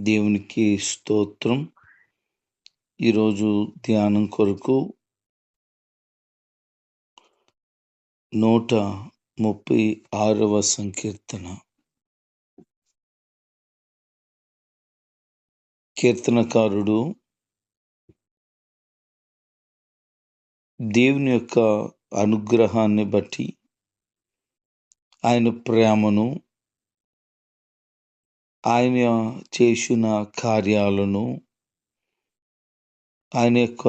దేవునికి స్తోత్రం. ఈరోజు ధ్యానం కొరకు నూట ముప్పై ఆరవ సంకీర్తన. కీర్తనకారుడు దేవుని యొక్క అనుగ్రహాన్ని బట్టి ఆయన ప్రేమను ఆయన చేసిన కార్యాలను ఆయన యొక్క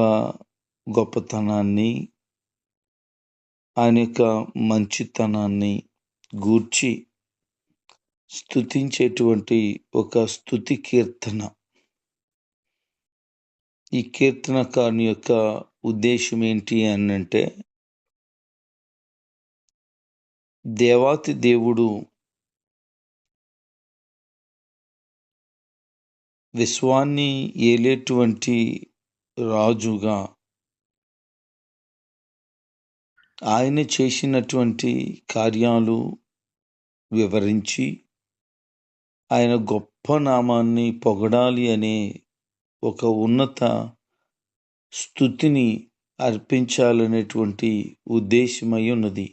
గొప్పతనాన్ని ఆయన యొక్క మంచితనాన్ని గూర్చి స్థుతించేటువంటి ఒక స్థుతి కీర్తన. ఈ కీర్తనకారుని యొక్క ఉద్దేశం ఏంటి అని అంటే దేవాతి దేవుడు విశ్వాన్ని ఏలేటువంటి రాజుగా ఆయన చేసినటువంటి కార్యాలు వివరించి ఆయన గొప్ప నామాన్ని పొగడాలి అనే ఒక ఉన్నత స్థుతిని అర్పించాలనేటువంటి ఉద్దేశమై ఉన్నది.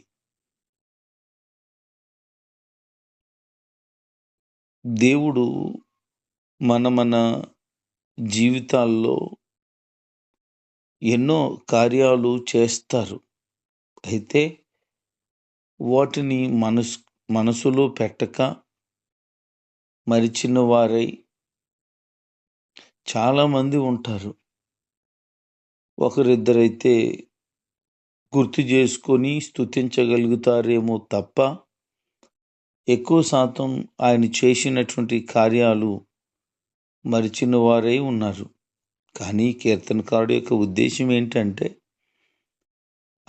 దేవుడు మన మన జీవితాల్లో ఎన్నో కార్యాలు చేస్తారు. అయితే వాటిని మనసు మనసులో పెట్టక మరిచిన వారై చాలామంది ఉంటారు. ఒకరిద్దరైతే గుర్తు చేసుకొని స్థుతించగలుగుతారేమో తప్ప ఎక్కువ శాతం ఆయన చేసినటువంటి కార్యాలు మరిచిన వారై ఉన్నారు. కానీ కీర్తనకారుడు యొక్క ఉద్దేశం ఏంటంటే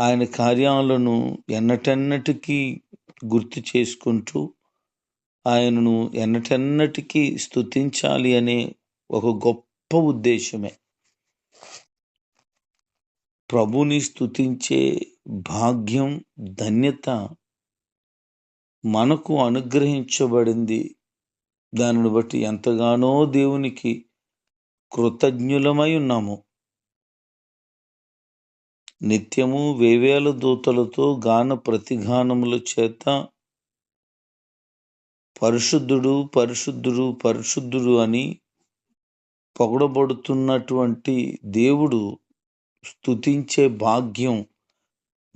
ఆయన కార్యాలను ఎన్నటెన్నటికీ గుర్తు చేసుకుంటూ ఆయనను ఎన్నటెన్నటికీ స్థుతించాలి అనే ఒక గొప్ప ఉద్దేశమే. ప్రభుని స్థుతించే భాగ్యం ధన్యత మనకు అనుగ్రహించబడింది దానిని బట్టి ఎంతగానో దేవునికి కృతజ్ఞులమై ఉన్నాము. నిత్యము వేవేల దూతలతో గాన ప్రతిగానముల చేత పరిశుద్ధుడు పరిశుద్ధుడు పరిశుద్ధుడు అని పొగడబడుతున్నటువంటి దేవుడు స్తుతించే భాగ్యం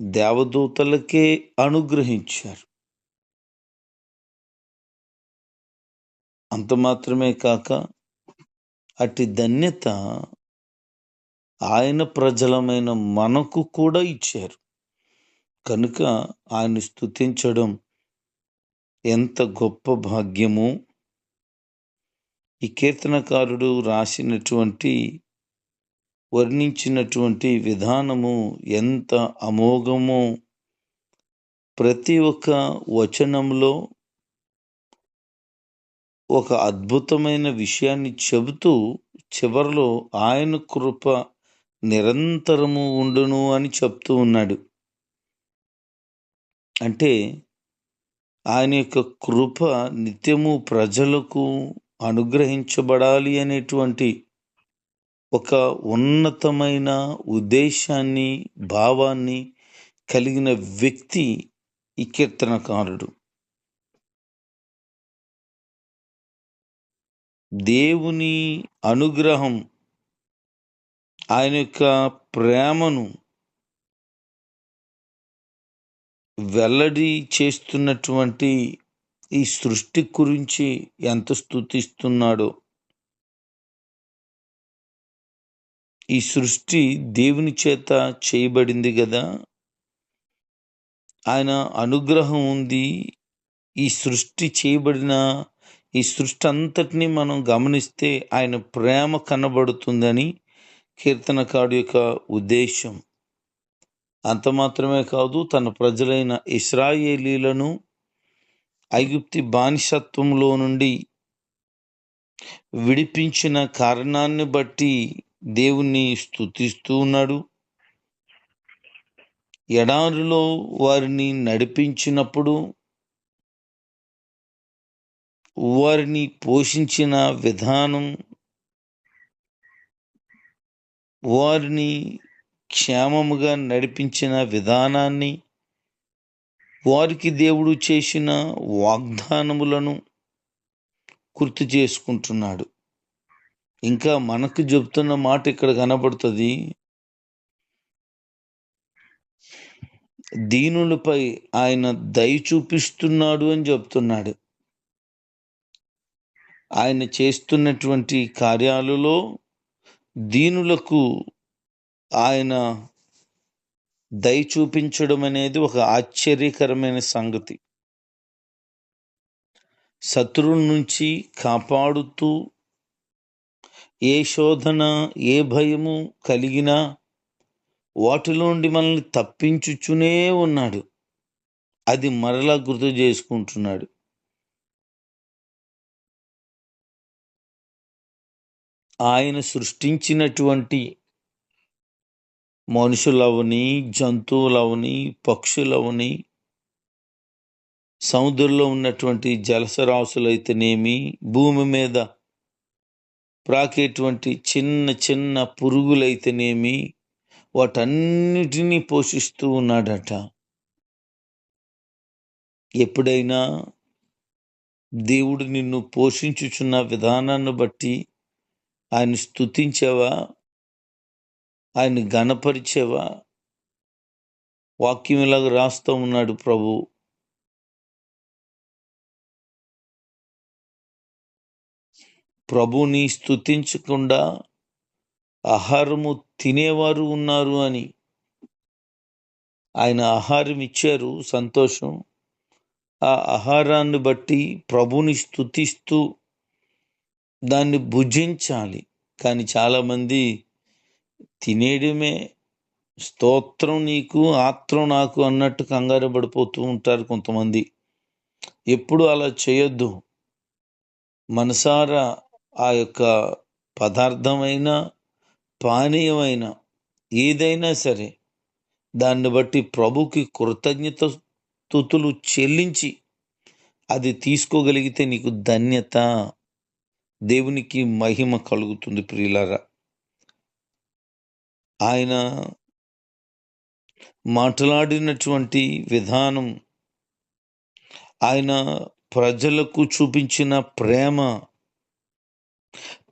దేవదూతలకే అనుగ్రహించారు. అంత మాత్రమే కాక అట్టి ధన్యత ఆయన ప్రజలమైన మనకు కూడా ఇచ్చారు. కనుక ఆయన స్థుతించడం ఎంత గొప్ప భాగ్యము. ఈ కీర్తనకారుడు రాసినటువంటి వర్ణించినటువంటి విధానము ఎంత అమోఘమో. ప్రతి ఒక్క వచనంలో ఒక అద్భుతమైన విషయాన్ని చెబుతూ చివరిలో ఆయన కృప నిరంతరము ఉండును అని చెప్తూ ఉన్నాడు. అంటే ఆయన యొక్క కృప నిత్యము ప్రజలకు అనుగ్రహించబడాలి అనేటువంటి ఒక ఉన్నతమైన ఉద్దేశాన్ని భావాన్ని కలిగిన వ్యక్తి ఈ కీర్తనకారుడు. దేవుని అనుగ్రహం ఆయన యొక్క ప్రేమను వెల్లడి చేస్తున్నటువంటి ఈ సృష్టి గురించి ఎంత స్థుతిస్తున్నాడో ఈ సృష్టి దేవుని చేత చేయబడింది కదా. ఆయన అనుగ్రహం ఉంది. ఈ సృష్టి చేయబడిన ఈ సృష్టి అంతటినీ మనం గమనిస్తే ఆయన ప్రేమ కనబడుతుందని కీర్తనకాడు యొక్క ఉద్దేశం అంత మాత్రమే కాదు తన ప్రజలైన ఇస్రాయేలీలను ఐగుప్తి బానిసత్వంలో నుండి విడిపించిన కారణాన్ని బట్టి దేవుణ్ణి స్థుతిస్తూ ఉన్నాడు. ఎడారిలో వారిని నడిపించినప్పుడు వారిని పోషించిన విధానం వారిని క్షేమముగా నడిపించిన విధానాన్ని వారికి దేవుడు చేసిన వాగ్దానములను గుర్తు చేసుకుంటున్నాడు. ఇంకా మనకు చెప్తున్న మాట ఇక్కడ కనబడుతుంది. దీనులపై ఆయన దయ చూపిస్తున్నాడు అని చెప్తున్నాడు ఆయన చేస్తున్నటువంటి కార్యాలలో దీనులకు ఆయన దయ చూపించడం అనేది ఒక ఆశ్చర్యకరమైన సంగతి. శత్రువుల నుంచి కాపాడుతూ ఏ శోధన ఏ భయము కలిగినా వాటిలోండి మనల్ని తప్పించుచునే ఉన్నాడు. అది మరలా గుర్తు చేసుకుంటున్నాడు. ఆయన సృష్టించినటువంటి మనుషులవని జంతువులవని పక్షులవని సముద్రంలో ఉన్నటువంటి జలసరాసులైతేనేమి భూమి మీద ప్రాకేటువంటి చిన్న చిన్న పురుగులైతేనేమి వాటన్నిటినీ పోషిస్తూ ఉన్నాడట. ఎప్పుడైనా దేవుడు నిన్ను పోషించుచున్న విధానాన్ని బట్టి ఆయన స్థుతించేవా ఆయన గణపరిచేవా వాక్యం ఇలాగ రాస్తూ ఉన్నాడు ప్రభు. ప్రభుని స్థుతించకుండా ఆహారము తినేవారు ఉన్నారు అని. ఆయన ఆహారం ఇచ్చారు సంతోషం. ఆ ఆహారాన్ని బట్టి ప్రభుని స్థుతిస్తూ దాన్ని భుజించాలి. కానీ చాలామంది తినేయడమే స్తోత్రం నీకు ఆత్రం నాకు అన్నట్టు కంగారు పడిపోతూ ఉంటారు కొంతమంది. ఎప్పుడు అలా చేయొద్దు. మనసారా ఆ యొక్క పదార్థమైన పానీయమైన ఏదైనా సరే దాన్ని బట్టి ప్రభుకి కృతజ్ఞత తుతులు చెల్లించి అది తీసుకోగలిగితే నీకు ధన్యత. దేవునికి మహిమ కలుగుతుంది ప్రియులారా. ఆయన మాట్లాడినటువంటి విధానం ఆయన ప్రజలకు చూపించిన ప్రేమ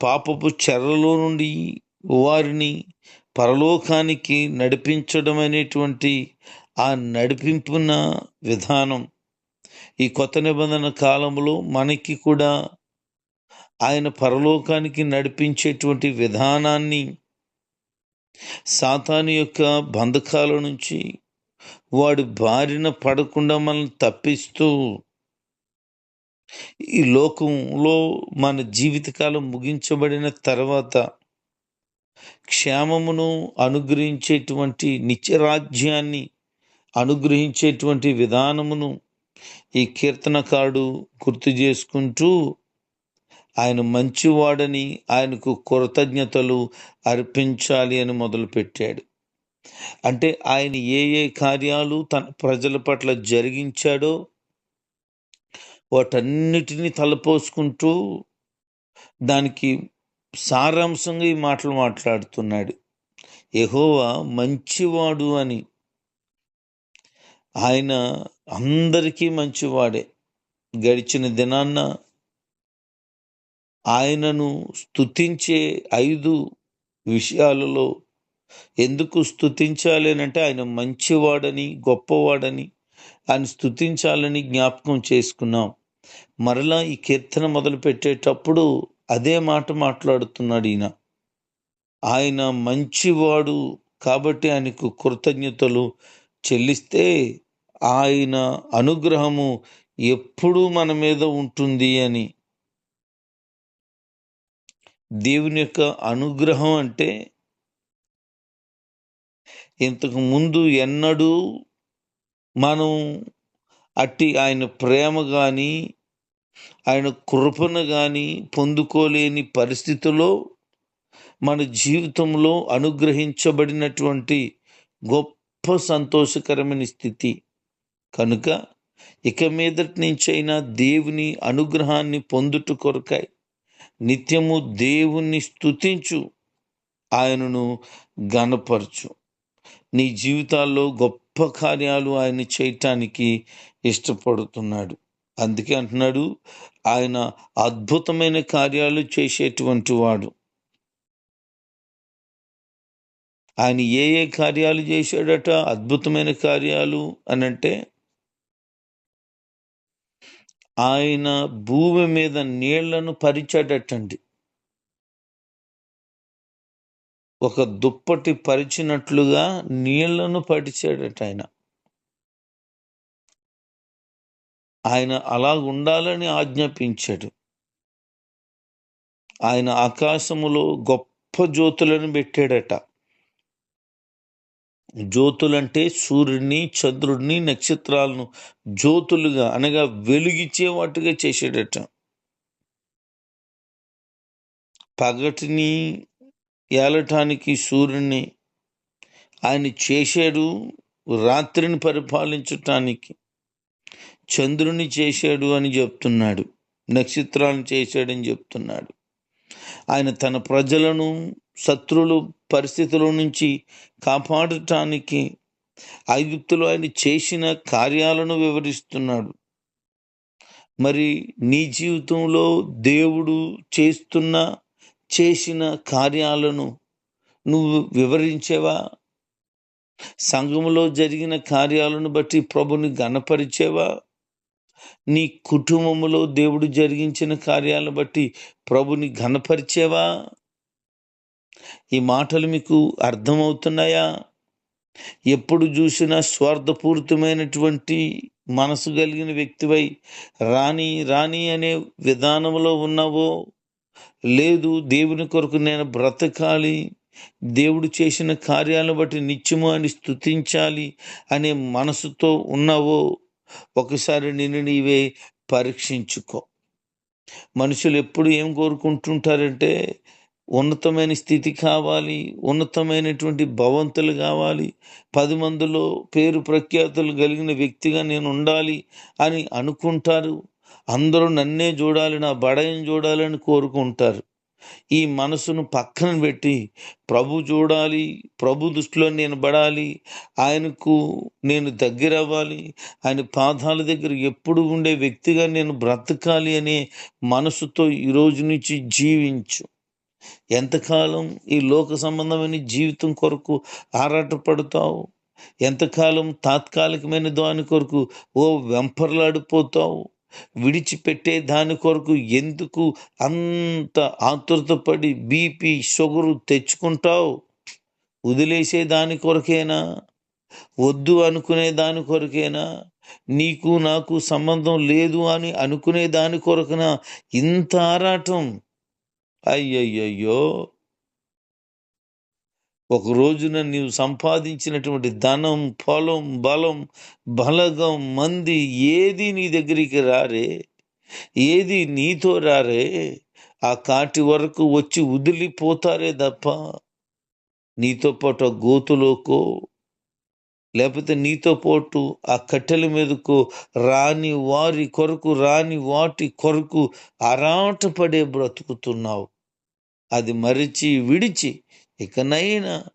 పాపపు చెరలో నుండి వారిని పరలోకానికి నడిపించడం అనేటువంటి ఆ నడిపింపున విధానం ఈ కొత్త నిబంధన కాలంలో మనకి కూడా ఆయన పరలోకానికి నడిపించేటువంటి విధానాన్ని సాతాను యొక్క బంధకాల నుంచి వాడు బారిన పడకుండా మనల్ని తప్పిస్తూ ఈ లోకంలో మన జీవితకాలం ముగించబడిన తర్వాత క్షేమమును అనుగ్రహించేటువంటి నిత్యరాజ్యాన్ని అనుగ్రహించేటువంటి విధానమును ఈ కీర్తనకాడు గుర్తు చేసుకుంటూ ఆయన మంచివాడని ఆయనకు కృతజ్ఞతలు అర్పించాలి అని మొదలుపెట్టాడు. అంటే ఆయన ఏ ఏ కార్యాలు తన ప్రజల పట్ల జరిగించాడో వాటన్నిటినీ తలపోసుకుంటూ దానికి సారాంశంగా ఈ మాటలు మాట్లాడుతున్నాడు. ఎహోవా మంచివాడు అని. ఆయన అందరికీ మంచివాడే. గడిచిన దినాన్న ఆయనను స్థుతించే ఐదు విషయాలలో ఎందుకు స్థుతించాలి అని అంటే ఆయన మంచివాడని గొప్పవాడని ఆయన స్థుతించాలని జ్ఞాపకం చేసుకున్నాం. మరలా ఈ కీర్తన మొదలు పెట్టేటప్పుడు అదే మాట మాట్లాడుతున్నాడు ఈయన. ఆయన మంచివాడు కాబట్టి ఆయనకు కృతజ్ఞతలు చెల్లిస్తే ఆయన అనుగ్రహము ఎప్పుడూ మన మీద ఉంటుంది అని. దేవుని యొక్క అనుగ్రహం అంటే ఇంతకు ముందు ఎన్నడూ మనం అట్టి ఆయన ప్రేమ కానీ ఆయన కృపను కానీ పొందుకోలేని పరిస్థితిలో మన జీవితంలో అనుగ్రహించబడినటువంటి గొప్ప సంతోషకరమైన స్థితి. కనుక ఇక మీదటి నుంచైనా దేవుని అనుగ్రహాన్ని పొందుట కొరకాయి నిత్యము దేవుణ్ణి స్తుతించు ఆయనను గనపరచు నీ జీవితాల్లో గొప్ప కార్యాలు ఆయన చేయటానికి ఇష్టపడుతున్నాడు. అందుకే అంటున్నాడు ఆయన అద్భుతమైన కార్యాలు చేసేటువంటి వాడు. ఆయన ఏ ఏ కార్యాలు చేశాడట? అద్భుతమైన కార్యాలు అని అంటే ఆయన భూమి మీద నీళ్ళను పరిచాడటండి ఒక దుప్పటి పరిచినట్లుగా నీళ్ళను పరిచాడట ఆయన. ఆయన అలా ఉండాలని ఆజ్ఞాపించాడు. ఆయన ఆకాశములో గొప్ప జ్యోతులను పెట్టాడట. జ్యోతులంటే సూర్యుడిని చంద్రుడిని నక్షత్రాలను జ్యోతులుగా అనగా వెలుగిచ్చే వాటిగా చేసాడట. పగటిని ఏలటానికి సూర్యుని ఆయన చేశాడు రాత్రిని పరిపాలించటానికి చంద్రుని చేశాడు అని చెప్తున్నాడు. నక్షత్రాలను చేశాడని చెప్తున్నాడు. ఆయన తన ప్రజలను శత్రులు పరిస్థితుల నుంచి కాపాడటానికి ఐగుప్తులో ఆయన చేసిన కార్యాలను వివరిస్తున్నాడు. మరి నీ జీవితంలో దేవుడు చేస్తున్న చేసిన కార్యాలను నువ్వు వివరించేవా? సంఘములో జరిగిన కార్యాలను బట్టి ప్రభుని గణపరిచేవా నీ కుటుంబములో దేవుడు జరిగించిన కార్యాలను బట్టి ప్రభుని ఘనపరిచేవా? ఈ మాటలు మీకు అర్థమవుతున్నాయా? ఎప్పుడు చూసినా స్వార్థపూరితమైనటువంటి మనసు కలిగిన వ్యక్తివై రాని రాని అనే విధానంలో ఉన్నావో? లేదు దేవుని కొరకు నేను బ్రతకాలి దేవుడు చేసిన కార్యాలను బట్టి నిత్యము అని స్థుతించాలి అనే మనసుతో ఉన్నావో? ఒకసారి నిన్ను నీవే పరీక్షించుకో. మనుషులు ఎప్పుడు ఏం కోరుకుంటుంటారంటే ఉన్నతమైన స్థితి కావాలి ఉన్నతమైనటువంటి భవంతులు కావాలి పది మందిలో పేరు ప్రఖ్యాతులు కలిగిన వ్యక్తిగా నేను ఉండాలి అని అనుకుంటారు. అందరూ నన్నే చూడాలి నా బడయం చూడాలని కోరుకుంటారు. ఈ మనసును పక్కన పెట్టి ప్రభు చూడాలి ప్రభు దృష్టిలో నేను పడాలి ఆయనకు నేను దగ్గర అవ్వాలి ఆయన పాదాల దగ్గర ఎప్పుడు ఉండే వ్యక్తిగా నేను బ్రతకాలి అనే మనసుతో ఈ రోజు నుంచి జీవించు. ఎంతకాలం ఈ లోక సంబంధమైన జీవితం కొరకు ఆరాటపడతావు? ఎంతకాలం తాత్కాలికమైన దాని కొరకు ఓ వెంపర్లాడిపోతావు? విడిచిపెట్టే దాని కొరకు ఎందుకు అంత ఆతృతపడి బీపీ షుగరు తెచ్చుకుంటావు? వదిలేసే దాని కొరకేనా? వద్దు అనుకునే దాని కొరకేనా? నీకు నాకు సంబంధం లేదు అని అనుకునే దాని కొరకున? ఇంత ఆరాటం. అయ్యయ్యయ్యో! ఒక రోజున నీవు సంపాదించినటువంటి ధనం పొలం బలం బలగం మంది ఏది నీ దగ్గరికి రారే ఏది నీతో రారే ఆ కాటి వరకు వచ్చి వదిలిపోతారే తప్ప నీతో పాటు ఆ గోతులోకో లేకపోతే నీతో పాటు ఆ కట్టెల మీదకు రాని వారి కొరకు రాని వాటి కొరకు అరాటపడే బ్రతుకుతున్నావు. అది మరిచి విడిచి ఇకనైనా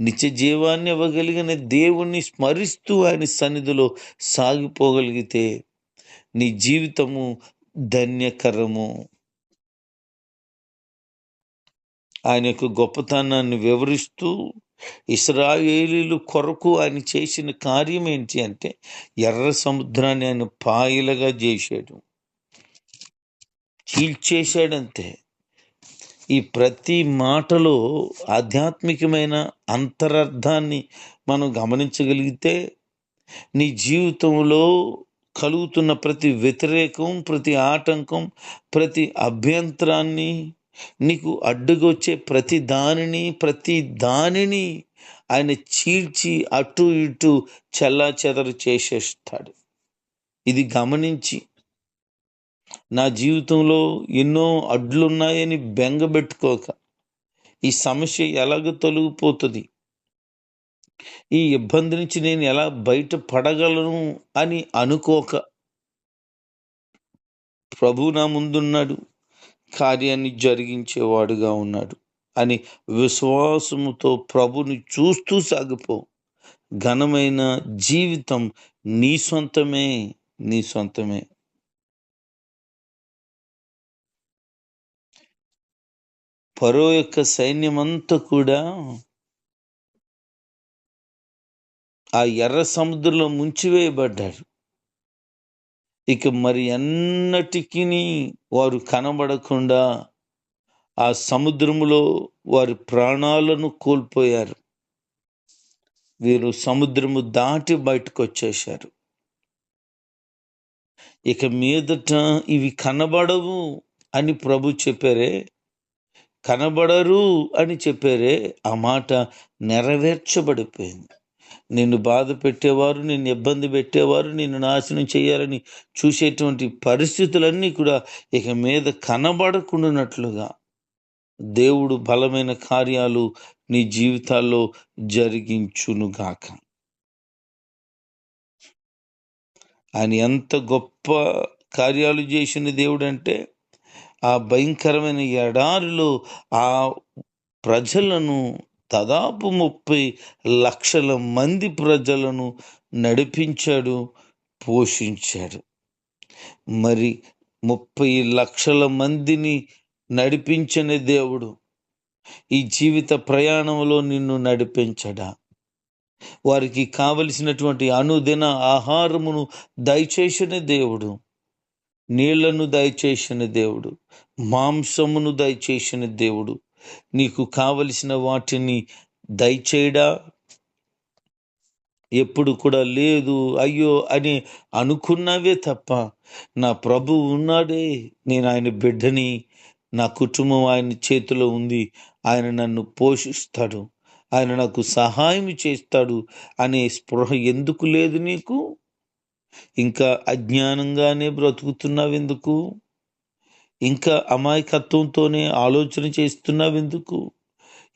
నిత్య జీవాన్ని ఇవ్వగలిగిన దేవుణ్ణి స్మరిస్తూ ఆయన సన్నిధిలో సాగిపోగలిగితే నీ జీవితము ధన్యకరము. ఆయన యొక్క గొప్పతనాన్ని వివరిస్తూ ఇస్రాయేలీలు కొరకు ఆయన చేసిన కార్యం ఏంటి అంటే ఎర్ర సముద్రాన్ని ఆయన పాయలుగా చేశాడు. చీల్చేశాడంతే. ఈ ప్రతి మాటలో ఆధ్యాత్మికమైన అంతరార్థాన్ని మనం గమనించగలిగితే నీ జీవితంలో కలుగుతున్న ప్రతి వ్యతిరేకం ప్రతి ఆటంకం ప్రతి అభ్యంతరాన్ని నీకు అడ్డుగొచ్చే ప్రతి దానిని ప్రతి దానిని ఆయన చీల్చి అటు ఇటు చెల్లా చెదరు చేసేస్తాడు. ఇది గమనించి నా జీవితంలో ఎన్నో అడ్లున్నాయని బెంగబెట్టుకోక ఈ సమస్య ఎలాగ తొలగిపోతుంది? ఈ ఇబ్బంది నుంచి నేను ఎలా బయట పడగలను అని అనుకోక ప్రభు నా ముందున్నాడు కార్యాన్ని జరిగించేవాడుగా ఉన్నాడు అని విశ్వాసముతో ప్రభుని చూస్తూ సాగిపో. ఘనమైన జీవితం నీ సొంతమే నీ సొంతమే. పరో యొక్క సైన్యమంతా కూడా ఆ ఎర్ర సముద్రంలో ముంచివేయబడ్డాడు. ఇక మరి ఎన్నటికీ వారు కనబడకుండా ఆ సముద్రములో వారి ప్రాణాలను కోల్పోయారు. వీరు సముద్రము దాటి బయటకు వచ్చేశారు ఇక మీదట ఇవి కనబడవు అని ప్రభు చెప్పారే. కనబడరు అని చెప్పారే ఆ మాట నెరవేర్చబడిపోయింది. నిన్ను బాధ పెట్టేవారు నిన్ను ఇబ్బంది పెట్టేవారు నిన్ను నాశనం చేయాలని చూసేటువంటి పరిస్థితులన్నీ కూడా ఇక మీద కనబడకుండానట్లుగా దేవుడు బలమైన కార్యాలు నీ జీవితాల్లో జరిగించునుగాక. ఆయన ఎంత గొప్ప కార్యాలు చేసిన దేవుడు అంటే ఆ భయంకరమైన ఎడారిలో ఆ ప్రజలను దాదాపు ముప్పై లక్షల మంది ప్రజలను నడిపించాడు పోషించాడు. మరి ముప్పై లక్షల మందిని నడిపించని దేవుడు ఈ జీవిత ప్రయాణంలో నిన్ను నడిపించడా? వారికి కావలసినటువంటి అనుదిన ఆహారమును దయచేసిన దేవుడు నీళ్ళను దయచేసిన దేవుడు మాంసమును దయచేసిన దేవుడు నీకు కావలసిన వాటిని దయచేయడా? ఎప్పుడు కూడా లేదు అయ్యో అని అనుకున్నావే తప్ప నా ప్రభు ఉన్నాడే నేను ఆయన బిడ్డని నా కుటుంబం ఆయన చేతిలో ఉంది ఆయన నన్ను పోషిస్తాడు ఆయన నాకు సహాయం చేస్తాడు అనే స్పృహ ఎందుకు లేదు నీకు? ఇంకా అజ్ఞానంగానే బ్రతుకుతున్నావెందుకు? ఇంకా అమాయకత్వంతోనే ఆలోచన చేస్తున్నావెందుకు?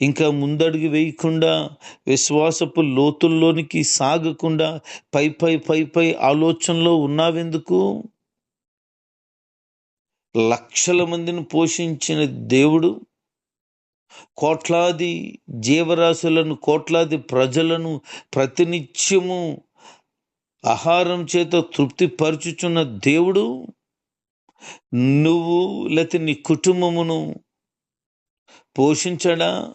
ఇంకా ముందడుగు వేయకుండా విశ్వాసపు లోతుల్లోనికి సాగకుండా పై పై పై పై ఆలోచనలో ఉన్నావెందుకు? లక్షల మందిని పోషించిన దేవుడు కోట్లాది జీవరాశులను కోట్లాది ప్రజలను ప్రతినిత్యము ఆహారం చేత తృప్తిపరచుచున్న దేవుడు నువ్వు లేకపోతే నీ కుటుంబమును పోషించడా?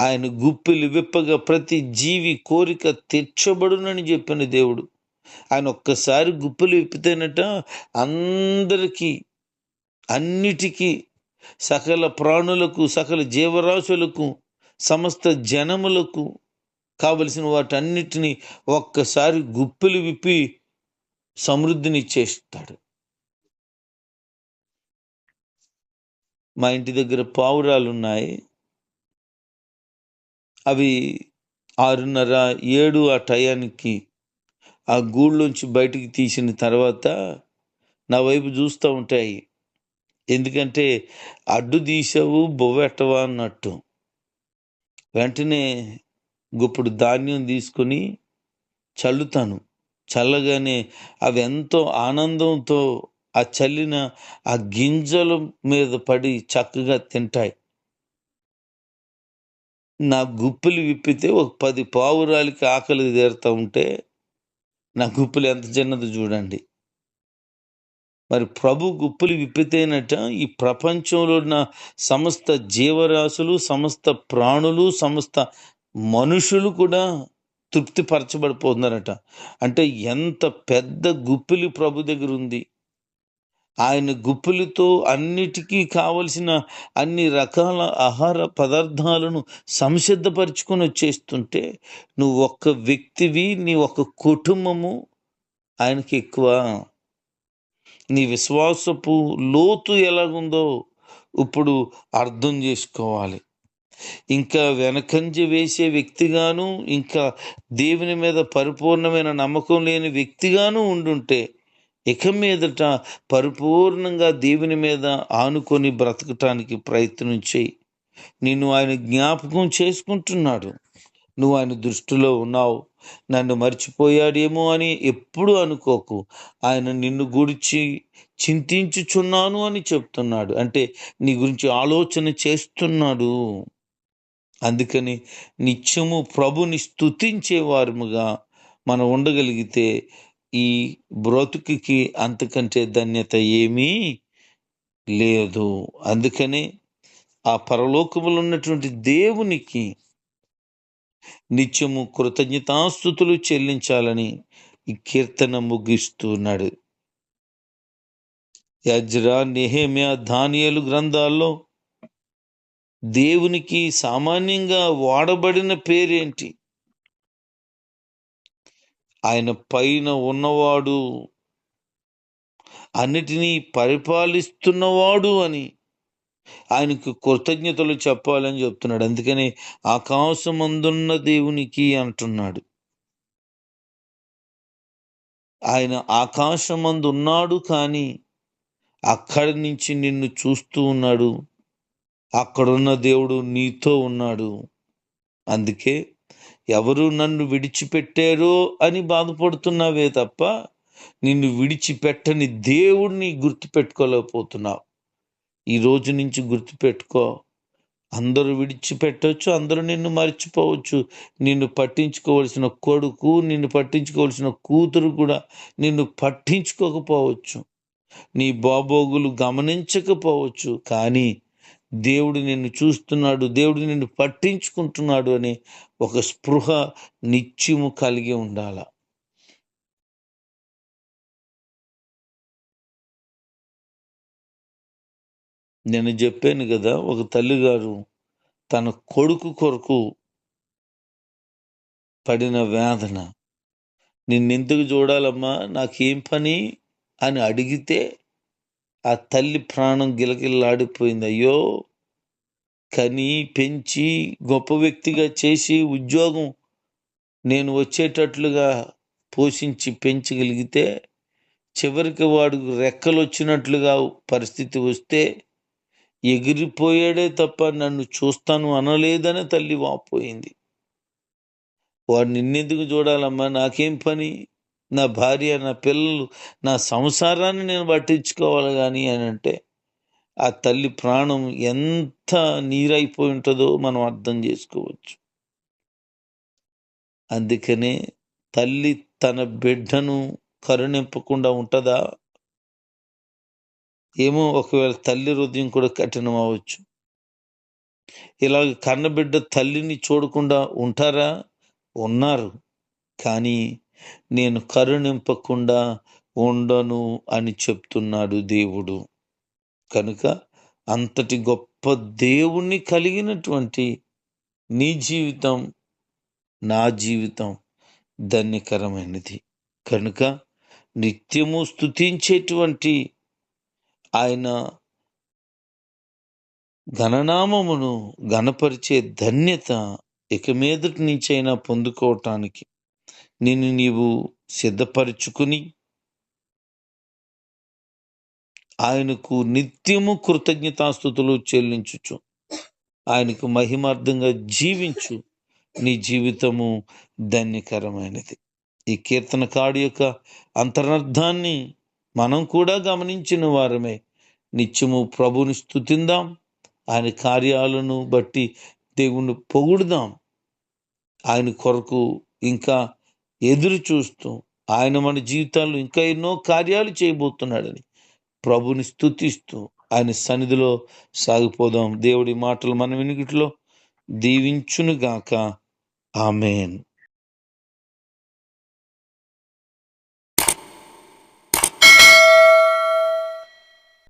ఆయన గుప్పిలు విప్పగా ప్రతి జీవి కోరిక తెచ్చబడునని చెప్పిన దేవుడు. ఆయన ఒక్కసారి గుప్పిలు విప్పితేనట అందరికీ అన్నిటికీ సకల ప్రాణులకు సకల జీవరాశులకు సమస్త జనములకు కావలసిన వాటన్నిటినీ ఒక్కసారి గుప్పిలు విప్పి సమృద్ధిని ఇచ్చేస్తాడు. మా ఇంటి దగ్గర పావురాలు ఉన్నాయి అవి ఆరున్నర ఏడు ఆ టయానికి ఆ గూళ్ళోంచి బయటికి తీసిన తర్వాత నా వైపు చూస్తూ ఉంటాయి. ఎందుకంటే అడ్డు తీసావు బొవ్వెట్టవా అన్నట్టు. వెంటనే గుప్పుడు ధాన్యం తీసుకొని చల్లుతాను. చల్లగానే అవి ఎంతో ఆనందంతో ఆ చల్లిన ఆ గింజల మీద పడి చక్కగా తింటాయి. నా గుప్పులు విప్పితే ఒక పది పావురాలకి ఆకలి తీరుతూ ఉంటే నా గుప్పులు ఎంత చిన్నదో చూడండి. మరి ప్రభు గుప్పులు విప్పితేనట ఈ ప్రపంచంలో ఉన్న సమస్త జీవరాశులు సమస్త ప్రాణులు సమస్త మనుషులు కూడా తృప్తిపరచబడిపోతున్నారట. అంటే ఎంత పెద్ద గుప్పిలి ప్రభు దగ్గర ఉంది. ఆయన గుప్పిలితో అన్నిటికీ కావలసిన అన్ని రకాల ఆహార పదార్థాలను సంసిద్ధపరచుకొని వచ్చేస్తుంటే నువ్వు ఒక్క వ్యక్తివి నీ ఒక కుటుంబము ఆయనకి ఎక్కువ. నీ విశ్వాసపు లోతు ఎలాగుందో ఇప్పుడు అర్థం చేసుకోవాలి. ఇంకా వెనకంజ వేసే వ్యక్తిగాను ఇంకా దేవుని మీద పరిపూర్ణమైన నమ్మకం లేని వ్యక్తిగాను ఉండుంటే ఇక మీదట పరిపూర్ణంగా దేవుని మీద ఆనుకొని బ్రతకటానికి ప్రయత్నం చేయి. నిన్ను ఆయన జ్ఞాపకం చేసుకుంటున్నాడు. నువ్వు ఆయన దృష్టిలో ఉన్నావు. నన్ను మర్చిపోయాడేమో అని ఎప్పుడు అనుకోకు. ఆయన నిన్ను గురించి చింతించుచున్నాను అని చెప్తున్నాడు. అంటే నీ గురించి ఆలోచన చేస్తున్నాడు. అందుకని నిత్యము ప్రభుని స్థుతించేవారుగా మనం ఉండగలిగితే ఈ బ్రతుకుకి అంతకంటే ధన్యత ఏమీ లేదు. అందుకని ఆ పరలోకములు ఉన్నటువంటి దేవునికి నిత్యము కృతజ్ఞతాస్థుతులు చెల్లించాలని ఈ కీర్తన ముగిస్తున్నాడు. యజ్రా నెహేమ్య ధాన్యాలు గ్రంథాల్లో దేవునికి సామాన్యంగా వాడబడిన పేరేంటి? ఆయన పైన ఉన్నవాడు అన్నిటినీ పరిపాలిస్తున్నవాడు అని ఆయనకు కృతజ్ఞతలు చెప్పాలని చెప్తున్నాడు. అందుకని ఆకాశమందున్న దేవునికి అంటున్నాడు. ఆయన ఆకాశమందు ఉన్నాడు కానీ అక్కడి నుంచి నిన్ను చూస్తూ ఉన్నాడు. అక్కడున్న దేవుడు నీతో ఉన్నాడు. అందుకే ఎవరు నన్ను విడిచిపెట్టారో అని బాధపడుతున్నావే తప్ప నిన్ను విడిచిపెట్టని దేవుడిని గుర్తుపెట్టుకోలేకపోతున్నావు. ఈ రోజు నుంచి గుర్తుపెట్టుకో. అందరూ విడిచిపెట్టవచ్చు అందరూ నిన్ను మర్చిపోవచ్చు. నిన్ను పట్టించుకోవలసిన కొడుకు నిన్ను పట్టించుకోవలసిన కూతురు కూడా నిన్ను పట్టించుకోకపోవచ్చు. నీ బాబోగులు గమనించకపోవచ్చు. కానీ దేవుడు నిన్ను చూస్తున్నాడు దేవుడు నిన్ను పట్టించుకుంటున్నాడు అని ఒక స్పృహ నిత్యము కలిగి ఉండాల. నేను చెప్పాను కదా ఒక తల్లిగారు తన కొడుకు కొరకు పడిన వేదన. నిన్నెందుకు చూడాలమ్మా? నాకేం పని? అని అడిగితే ఆ తల్లి ప్రాణం గిలగిల్లాడిపోయింది. అయ్యో! కని పెంచి గొప్ప వ్యక్తిగా చేసి ఉద్యోగం నేను వచ్చేటట్లుగా పోషించి పెంచగలిగితే చివరికి వాడు రెక్కలు వచ్చినట్లుగా పరిస్థితి వస్తే ఎగిరిపోయాడే తప్ప నన్ను చూస్తాను అనలేదని తల్లి వాపోయింది. వాడు నిన్నెందుకు చూడాలమ్మా? నాకేం పని? నా భార్య నా పిల్లలు నా సంసారాన్ని నేను పట్టించుకోవాలి కానీ అని అంటే ఆ తల్లి ప్రాణం ఎంత నీరైపోయి ఉంటుందో మనం అర్థం చేసుకోవచ్చు. అందుకనే తల్లి తన బిడ్డను కరుణింపకుండా ఉంటుందా? ఏమో ఒకవేళ తల్లి హృదయం కూడా కఠినం అవ్వచ్చు. ఇలాగ కన్నబిడ్డ తల్లిని చూడకుండా ఉంటారా? ఉన్నారు. కానీ నేను కరుణింపకుండా ఉండను అని చెప్తున్నాడు దేవుడు. కనుక అంతటి గొప్ప దేవుణ్ణి కలిగినటువంటి నీ జీవితం నా జీవితం ధన్యకరమైనది. కనుక నిత్యము స్థుతించేటువంటి ఆయన ఘననామమును గణపరిచే ధన్యత ఇక మీదటి నుంచైనా పొందుకోవటానికి నిన్ను నీవు సిద్ధపరుచుకుని ఆయనకు నిత్యము కృతజ్ఞతాస్థుతులు చెల్లించుచు. ఆయనకు మహిమార్థంగా జీవించు. నీ జీవితము ధన్యకరమైనది. ఈ కీర్తనకాడు యొక్క అంతరార్థాన్ని మనం కూడా గమనించిన వారమే. నిత్యము ప్రభుని స్థుతిందాం ఆయన కార్యాలను బట్టి దేవుణ్ణి పొగుడుదాం. ఆయన కొరకు ఇంకా ఎదురు చూస్తూ ఆయన మన జీవితాల్లో ఇంకా ఎన్నో కార్యాలు చేయబోతున్నాడని ప్రభుని స్థుతిస్తూ ఆయన సన్నిధిలో సాగిపోదాం. దేవుడి మాటలు మన వినికిట్లో దీవించునుగాక. ఆమెన్.